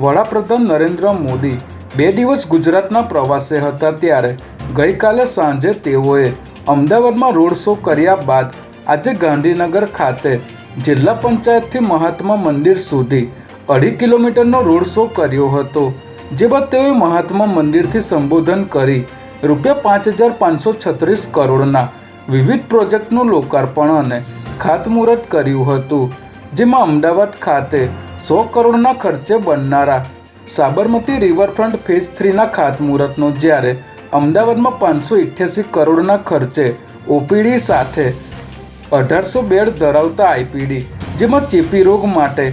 વડાપ્રધાન નરેન્દ્ર મોદી બે દિવસ ગુજરાતના પ્રવાસે હતા ત્યારે. ગઈકાલે સાંજે તેઓએ અમદાવાદમાં રોડ શો કર્યા બાદ આજે ગાંધીનગર ખાતે જિલ્લા પંચાયતથી મહાત્મા મંદિર સુધી અઢી કિલોમીટરનો રોડ શો કર્યો હતો, જે બાદ તેઓએ મહાત્મા મંદિરથી સંબોધન કરી રૂપિયા પાંચ હજાર પાંચસો છત્રીસ કરોડના વિવિધ પ્રોજેક્ટનું લોકાર્પણ અને ખાતમુહૂર્ત કર્યું હતું. જેમાં અમદાવાદ ખાતે સો કરોડના ખર્ચે બનનારા સાબરમતી રિવરફ્રન્ટ ફેઝ થ્રીના ખાતમુહૂર્તનો જ્યારે અમદાવાદમાં પાંચસો ઇઠ્યાસી કરોડના ખર્ચે ઓપીડી સાથે અઢારસો બેડ ધરાવતા આઈપીડી જેમાં ચેપી રોગ માટે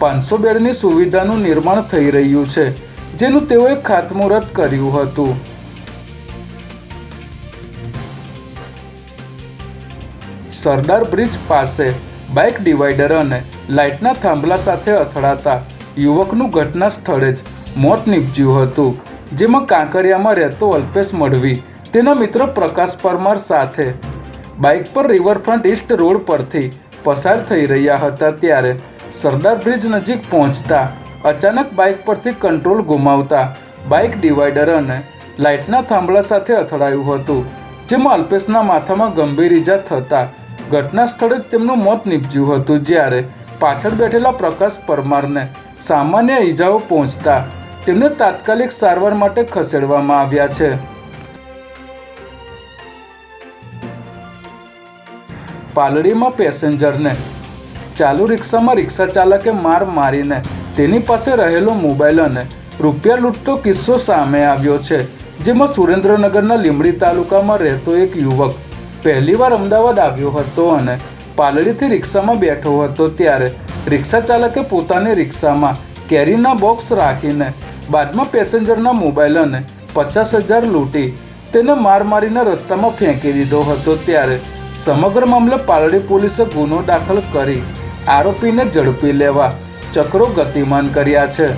પાંચસો બેડની સુવિધાનું નિર્માણ થઈ રહ્યું છે, જેનું તેઓએ ખાતમુહૂર્ત કર્યું હતું. સરદાર બ્રિજ પાસે બાઇક ડિવાઈડર અને લાઇટના થાંભલા સાથે અથડાતા યુવકનું ઘટના સ્થળે જ મોત નીપજ્યું હતું, જેમાં કાંકરિયામાં રહેતો અલ્પેશ મળવી તેના મિત્ર પ્રકાશ પરમાર સાથે બાઇક પર રિવરફ્રન્ટ ઈસ્ટ રોડ પરથી પસાર થઈ રહ્યા હતા ત્યારે સરદાર બ્રિજ નજીક પહોંચતા અચાનક બાઇક પરથી કંટ્રોલ ગુમાવતા બાઇક ડિવાઈડર અને લાઇટના થાંભલા સાથે અથડાયું હતું, જેમાં અલ્પેશના માથામાં ગંભીર ઈજા થતાં ઘટના સ્થળે તેમનું મોત નીપજ્યું હતું જ્યારે પાછળ બેઠેલા પ્રકાશ પરમારને સામાન્ય ઈજાઓ પહોંચતા તેમને તાત્કાલિક સારવાર માટે ખસેડવામાં આવ્યા છે. પાલડીમાં પેસેન્જરને ચાલુ રિક્ષામાં રિક્ષા ચાલકે માર મારીને તેની પાસે રહેલો મોબાઈલ અને રૂપિયા લૂંટતો કિસ્સો સામે આવ્યો છે, જેમાં સુરેન્દ્રનગરના લીંબડી તાલુકામાં રહેતો એક યુવક પહેલીવાર અમદાવાદ આવ્યો હતો અને પાલડીથી રિક્ષામાં બેઠો હતો ત્યારે રિક્ષા ચાલકે પોતાની રિક્ષામાં કેરીના બોક્સ રાખીને બાદમાં પેસેન્જરના મોબાઈલ અને પચાસ હજાર લૂંટી તેને માર મારીને રસ્તામાં ફેંકી દીધો હતો ત્યારે સમગ્ર મામલે પાલડી પોલીસે ગુનો દાખલ કરી આરોપીને ઝડપી લેવા ચક્રો ગતિમાન કર્યા છે.